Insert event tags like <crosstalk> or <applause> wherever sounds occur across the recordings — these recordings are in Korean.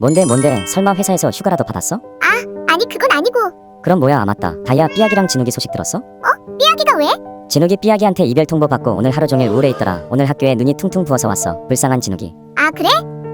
뭔데 뭔데? 설마 회사에서 휴가라도 받았어? 아니 그건 아니고. 그럼 뭐야 아 맞다. 다이아 삐약이랑 진욱이 소식 들었어? 삐약이가 왜? 진욱이 삐약이한테 이별 통보 받고 오늘 하루 종일 우울해 있더라. 오늘 학교에 눈이 퉁퉁 부어서 왔어. 불쌍한 진욱이. 아 그래?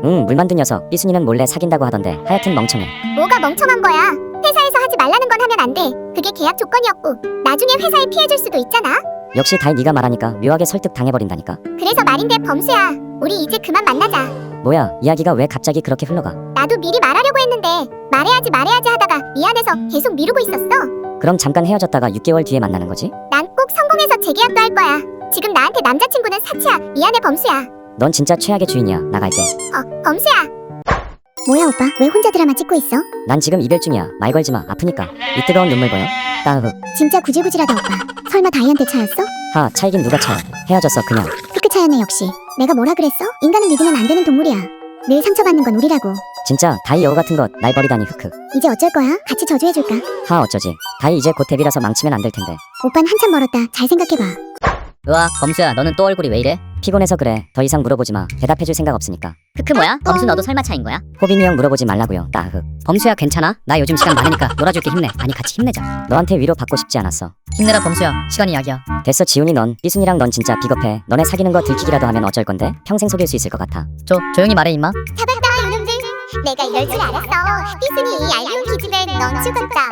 응 물만두 녀석. 삐순이는 몰래 사귄다고 하던데. 하여튼 멍청해. 뭐가 멍청한 거야? 회사에서 하지 말라는 건 하면 안 돼. 그게 계약 조건이었고. 나중에 회사에 피해 줄 수도 있잖아. 역시 다이 네가 말하니까 묘하게 설득 당해버린다니까. 그래서 말인데 범수야. 우리 이제 그만 만나자. 뭐야 이야기가 왜 갑자기 그렇게 흘러가 나도 미리 말하려고 했는데 말해야지 말해야지 하다가 미안해서 계속 미루고 있었어. 그럼 잠깐 헤어졌다가 6개월 뒤에 만나는 거지? 난 꼭 성공해서 재계약도 할 거야. 지금 나한테 남자친구는 사치야. 미안해 범수야. 넌 진짜 최악의 주인이야. 나갈게 어 범수야. 뭐야 오빠? 왜 혼자 드라마 찍고 있어? 난 지금 이별 중이야. 말 걸지 마. 아프니까. 이 뜨거운 눈물 보여? 따흐. 진짜 구질구질하다 오빠. 설마 다이한테 차였어? 하 차이긴 누가 차요 헤어졌어 그냥. 크크 차였네 역시. 내가 뭐라 그랬어? 인간은 믿으면 안 되는 동물이야. 늘 상처받는 건 우리라고 진짜 다이 여우 같은 것 날 버리다니 흑흑 이제 어쩔 거야? 같이 저주해줄까? 하 어쩌지? 다이 이제 곧 데뷔라서 망치면 안 될 텐데. 오빤 한참 멀었다. 잘 생각해봐. 으악 범수야 너는 또 얼굴이 왜 이래? 피곤해서 그래. 더 이상 물어보지 마. 대답해줄 생각 없으니까. 크크 뭐야? 범수 너도 설마 차인 거야? 호빈이 형 물어보지 말라고요. 따흐. 범수야 괜찮아? 나 요즘 시간 많으니까 놀아줄게 힘내. 아니 같이 힘내자. 너한테 위로 받고 싶지 않았어 힘내라 범수야. 시간이 약이야. 됐어 지훈이 넌. 삐순이랑 넌 진짜 비겁해. 너네 사귀는 거 들키기라도 하면 어쩔 건데? 평생 속일 수 있을 것 같아. 조, 조용히 말해 임마 내가 이럴 줄 알았어 삐순이 이 얄미운 기집애 넌 죽었다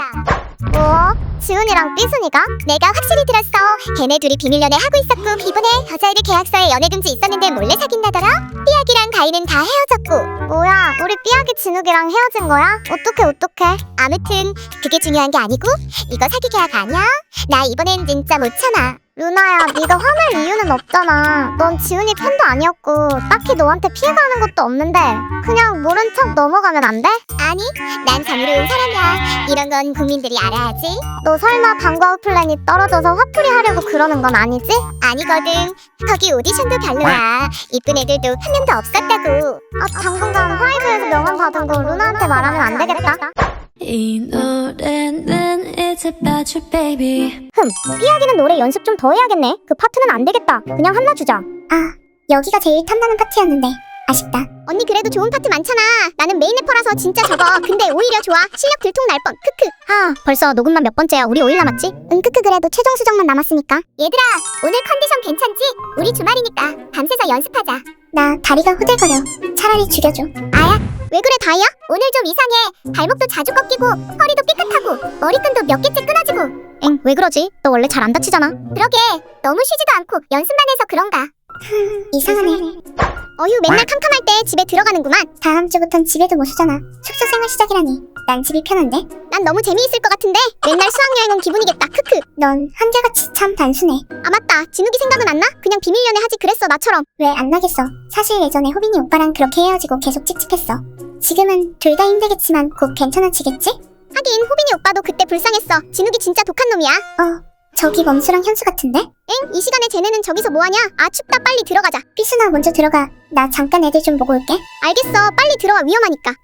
뭐? 지훈이랑 삐순이가? 내가 확실히 들었어 걔네 둘이 비밀 연애 하고 있었고 이번에 여자애들 계약서에 연애 금지 있었는데 몰래 사귄다더라 삐약이랑 가인은 다 헤어졌고 뭐야 우리 삐약이 진욱이랑 헤어진 거야? 어떡해 어떡해 아무튼 그게 중요한 게 아니고 이거 사기 계약 아니야? 나 이번엔 진짜 못 참아 루나야 네가 화낼 이유는 없잖아. 넌 지훈이 팬도 아니었고 딱히 너한테 피해가는 것도 없는데 그냥 모른 척 넘어가면 안 돼? 아니 난 정의로운 사람이야. 이런 건 국민들이 알아야지. 너 설마 방과 후 플랜이 떨어져서 화풀이 하려고 그러는 건 아니지? 아니거든. 거기 오디션도 별로야. 이쁜 애들도 한 명도 없었다고. 아 당분간 하이브에서 명함 받은 거 루나한테 말하면 안 되겠다. 이 노래는 It's about you baby 흠, 삐약이는 노래 연습 좀 더 해야겠네. 그 파트는 안 되겠다. 그냥 한나 주자. 아, 여기가 제일 탐나는 파트였는데 아쉽다. 언니 그래도 좋은 파트 많잖아. 나는 메인 래퍼라서 진짜 적어. 근데 오히려 좋아. 실력 들통 날 뻔. 크크. 아, 벌써 녹음만 몇 번째야. 우리 5일 남았지? 응, 크크 그래도 최종 수정만 남았으니까. 얘들아, 오늘 컨디션 괜찮지? 우리 주말이니까 밤새서 연습하자. 나 다리가 후들거려. 차라리 죽여줘. 왜 그래 다이야? 오늘 좀 이상해. 발목도 자주 꺾이고 허리도 삐끗하고 머리끈도 몇 개째 끊어지고. 엥, 왜 그러지? 너 원래 잘 안 다치잖아. 그러게, 너무 쉬지도 않고 연습만 해서 그런가. <laughs> 이상하네. 어휴, 맨날 캄캄할 때 집에 들어가는구만. 다음 주부턴 집에도 못 오잖아. 숙소 생활 시작이라니. 난 집이 편한데? 난 너무 재미있을 것 같은데? 맨날 수학여행 온 기분이겠다. 넌 한결같이 참 단순해. 아 맞다. 진욱이 생각은 안 나? 그냥 비밀 연애 하지 그랬어 나처럼. 왜 안 나겠어? 사실 예전에 호빈이 오빠랑 그렇게 헤어지고 계속 찝찝했어. 지금은 둘 다 힘들겠지만 곧 괜찮아지겠지? 하긴 호빈이 오빠도 그때 불쌍했어. 진욱이 진짜 독한 놈이야. 어, 저기 범수랑 현수 같은데? 엥? 이 시간에 쟤네는 저기서 뭐하냐? 아 춥다 빨리 들어가자. 피스나 먼저 들어가. 나 잠깐 애들 좀 보고 올게. 알겠어. 빨리 들어와 위험하니까.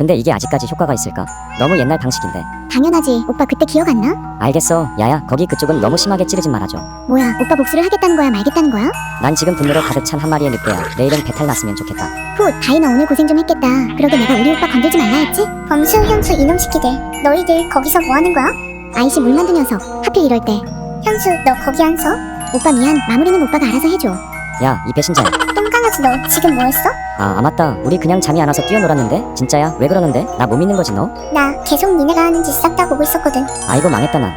근데 이게 아직까지 효과가 있을까? 너무 옛날 방식인데 당연하지. 오빠 그때 기억 안 나? 알겠어 야야 거기 그쪽은 너무 심하게 찌르지 말아줘 뭐야? 오빠 복수를 하겠다는 거야 말겠다는 거야? 난 지금 분노로 가득 찬 한 마리의 늑대야 내일은 배탈 났으면 좋겠다 후, 다이나 오늘 고생 좀 했겠다. 그러게 내가 우리 오빠 건들지 말라 했지? 범수, 현수 이놈 새끼들. 너희들 거기서 뭐 하는 거야? 아이씨 물 만든 녀석. 하필 이럴 때. 현수, 너 거기 안 서? 오빠 미안. 마무리는 오빠가 알아서 해줘. 야 이 배신자 똥강아지 너 지금 뭐 했어? 아, 아 맞다. 우리 그냥 잠이 안 와서 뛰어놀았는데? 진짜야? 왜 그러는데? 나 못 믿는 거지 너? 나 계속 니네가 하는 짓 싹 다 보고 있었거든. 아이고 망했다 난